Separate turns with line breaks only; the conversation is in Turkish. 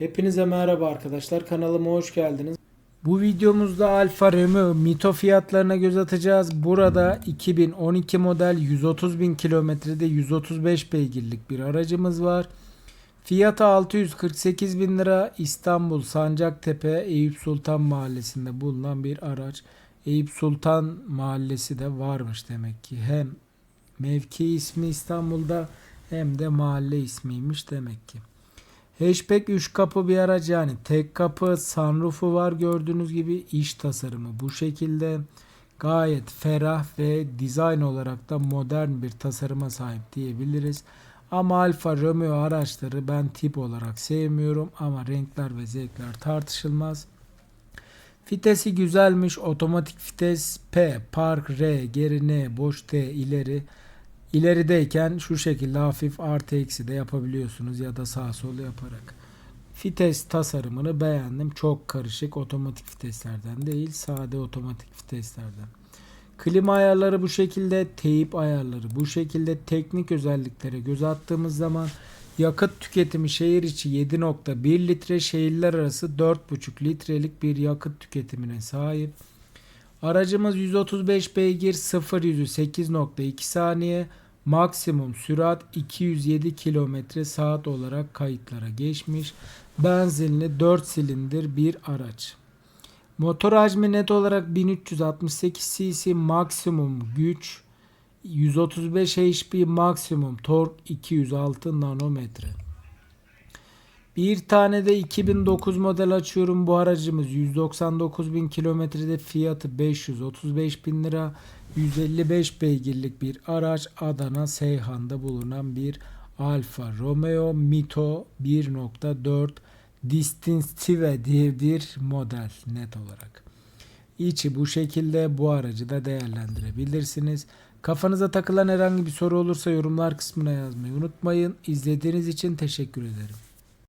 Hepinize merhaba arkadaşlar. Kanalıma hoş geldiniz. Bu videomuzda Alfa Romeo Mito fiyatlarına göz atacağız. Burada 2012 model 130 bin kilometrede 135 beygirlik bir aracımız var. Fiyatı 648 bin lira İstanbul Sancaktepe Eyüp Sultan Mahallesi'nde bulunan bir araç. Eyüp Sultan Mahallesi de varmış demek ki. Hem mevki ismi İstanbul'da hem de mahalle ismiymiş demek ki. Hatchback 3 kapı bir araç yani tek kapı sunroofu var gördüğünüz gibi iç tasarımı bu şekilde gayet ferah ve dizayn olarak da modern bir tasarıma sahip diyebiliriz. Ama Alfa Romeo araçları ben tip olarak sevmiyorum ama renkler ve zevkler tartışılmaz. Vitesi güzelmiş. Otomatik vites P, park R, geri N, boş T, ileri. İlerideyken şu şekilde hafif artı eksi de yapabiliyorsunuz ya da sağ sol yaparak. Vites tasarımını beğendim. Çok karışık otomatik viteslerden değil sade otomatik viteslerden. Klima ayarları bu şekilde, teyip ayarları bu şekilde, teknik özelliklere göz attığımız zaman yakıt tüketimi şehir içi 7.1 litre, şehirler arası 4.5 litrelik bir yakıt tüketimine sahip. Aracımız 135 beygir 0 yüzü 8.2 saniye maksimum sürat 207 km saat olarak kayıtlara geçmiş. Benzinli 4 silindir bir araç. Motor hacmi net olarak 1368 cc maksimum güç 135 HP maksimum tork 206 nanometre. Bir tane de 2009 model açıyorum. Bu aracımız 199 bin kilometrede fiyatı 535 bin lira. 155 beygirlik bir araç Adana Seyhan'da bulunan bir Alfa Romeo Mito 1.4 Distinctive diye bir model net olarak. İçi bu şekilde bu aracı da değerlendirebilirsiniz. Kafanıza takılan herhangi bir soru olursa yorumlar kısmına yazmayı unutmayın. İzlediğiniz için teşekkür ederim.